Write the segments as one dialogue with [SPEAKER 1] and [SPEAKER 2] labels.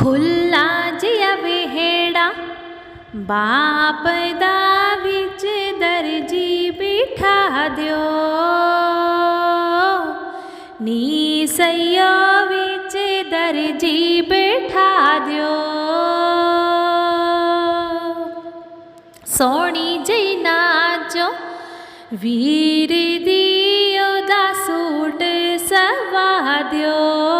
[SPEAKER 1] ખુલ્લા જિયા વેહેડા બાપ દા વિચ દરજી બેઠા દ્યો. ની સૈયા વિચ દરજી બેઠા દ્યો. સોણી જઈ નાચો, વીર દિયો દાસૂટ સવા દ્યો.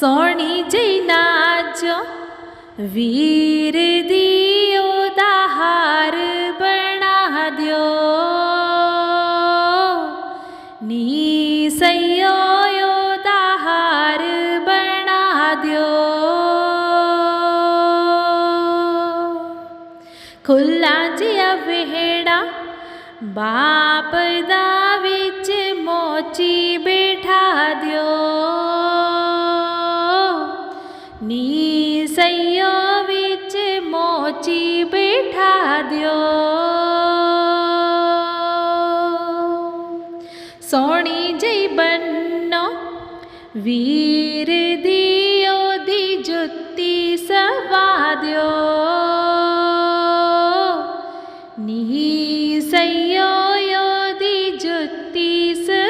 [SPEAKER 1] सोणी च नचो वीर दियो दाहार बणा दो नी सयोहारणा दि खुल्ला दा संयि मोची बाद सोणि जी बन् वीर दियो जुति संवाद निः संय दि जुति स